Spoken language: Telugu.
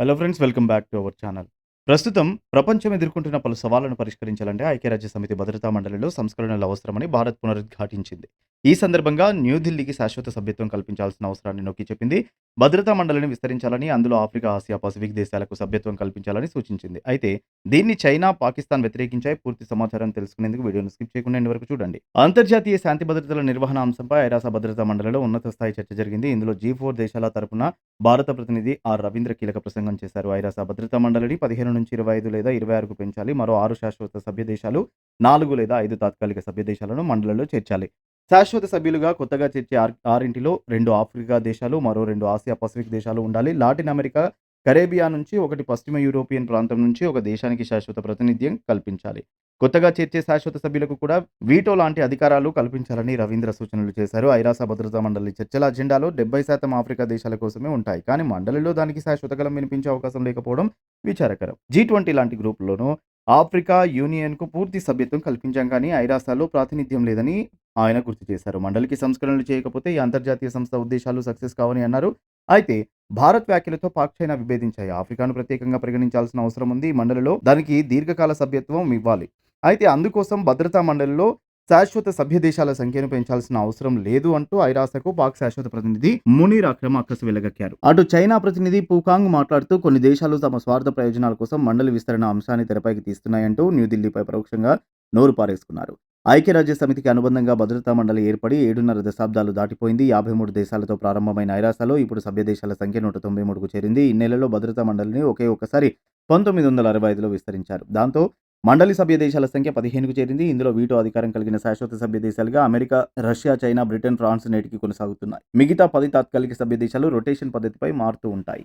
Hello friends welcome back to our channel ప్రస్తుతం ప్రపంచం ఎదుర్కొంటున్న పలు సవాళ్ళను పరిష్కరించాలంటే ఐక్యరాజ్య సమితి భద్రతా మండలిలో సంస్కరణలు అవసరమని భారత్ పునరుద్ఘాటించింది. ఈ సందర్భంగా న్యూఢిల్లీకి శాశ్వత సభ్యత్వం కల్పించాల్సిన అవసరాన్ని నొక్కి చెప్పింది భద్రతా మండలిని విస్తరించాలని అందులో ఆఫ్రికా ఆసియా పసిఫిక్ దేశాలకు సభ్యత్వం కల్పించాలని సూచించింది. అయితే దీన్ని చైనా పాకిస్తాన్ వ్యతిరేకించాయి. పూర్తి సమాచారం తెలుసుకునేందుకు వీడియోను స్కిప్ చేయకుండా ఎండ్ వరకు చూడండి. అంతర్జాతీయ శాంతి భద్రతల నిర్వహణ అంశంపై ఐరాస భద్రతా మండలిలో ఉన్నత స్థాయి చర్చ జరిగింది. ఇందులో జీ ఫోర్ దేశాల తరపున భారత ప్రతినిధి ఆర్ రవీంద్ర కీలక ప్రసంగం చేశారు. ఐరాస భద్రతా మండలిని పదిహేను నుంచి ఇరవై ఐదు లేదా ఇరవై ఆరుకు పెంచాలి. మరో ఆరు శాశ్వత సభ్య దేశాలు నాలుగు లేదా ఐదు తాత్కాలిక సభ్య దేశాలను మండలిలో చేర్చాలి. శాశ్వత సభ్యులుగా కొత్తగా చేర్చే ఆర్ ఆరింటిలో రెండు ఆఫ్రికా దేశాలు మరో రెండు ఆసియా పసిఫిక్ దేశాలు ఉండాలి. లాటిన్ అమెరికా కరేబియా నుంచి ఒకటి పశ్చిమ యూరోపియన్ ప్రాంతం నుంచి ఒక దేశానికి శాశ్వత ప్రాతినిధ్యం కల్పించాలి. కొత్తగా చేర్చే శాశ్వత సభ్యులకు కూడా వీటో లాంటి అధికారాలు కల్పించాలని రవీంద్ర సూచనలు చేశారు. ఐరాస భద్రతా మండలి చర్చల అజెండాలో డెబ్బై శాతం ఆఫ్రికా దేశాల కోసమే ఉంటాయి. కానీ మండలిలో దానికి శాశ్వత గలం వినిపించే అవకాశం లేకపోవడం విచారకరం. జీ ట్వంటీ లాంటి గ్రూప్లోనూ ఆఫ్రికా యూనియన్కు పూర్తి సభ్యత్వం కల్పించాం కానీ ఐరాసాలో ప్రాతినిధ్యం లేదని ఆయన గుర్తు చేశారు. మండలికి సంస్కరణలు చేయకపోతే ఈ అంతర్జాతీయ సంస్థ ఉద్దేశాలు సక్సెస్ కావని అన్నారు. అయితే భారత్ వ్యాఖ్యలతో పాక్ చైనా విభేదించాయి. ఆఫ్రికాను ప్రత్యేకంగా పరిగణించాల్సిన అవసరం ఉంది. మండలిలో దానికి దీర్ఘకాల సభ్యత్వం ఇవ్వాలి. అయితే అందుకోసం భద్రతా మండలిలో శాశ్వత సభ్య దేశాల సంఖ్యను పెంచాల్సిన అవసరం లేదు అంటూ ఐరాసకు పాక్ శాశ్వత ప్రతినిధి మునీర్ అక్రమ్ అక్కసు వెలగక్కారు. అటు చైనా ప్రతినిధి పూకాంగ్ మాట్లాడుతూ కొన్ని దేశాలు తమ స్వార్థ ప్రయోజనాల కోసం మండలి విస్తరణ అంశాన్ని తెరపైకి తీస్తున్నాయంటూ న్యూఢిల్లీపై పరోక్షంగా నోరు పారేసుకున్నారు. ఐక్యరాజ్య సమితికి అనుబంధంగా భద్రతా మండలి ఏర్పడి ఏడున్నర దశాబ్దాలు దాటిపోయింది. యాభై మూడు దేశాలతో ప్రారంభమైన ఐరాసలో ఇప్పుడు సభ్య దేశాల సంఖ్య నూట తొంభై మూడుకు చేరింది. ఈ నెలలో భద్రతా మండలిని ఒకే ఒక్కసారి పంతొమ్మిది వందల అరవై ఐదులో విస్తరించారు. దాంతో మండలి సభ్య దేశాల సంఖ్య పదిహేనుకు చేరింది. ఇందులో వీటో అధికారం కలిగిన శాశ్వత సభ్య దేశాలుగా America Russia China Britain France నేటికి కొనసాగుతున్నాయి. మిగతా పది తాత్కాలిక సభ్య దేశాలు రొటేషన్ పద్ధతిపై మారుతూ ఉంటాయి.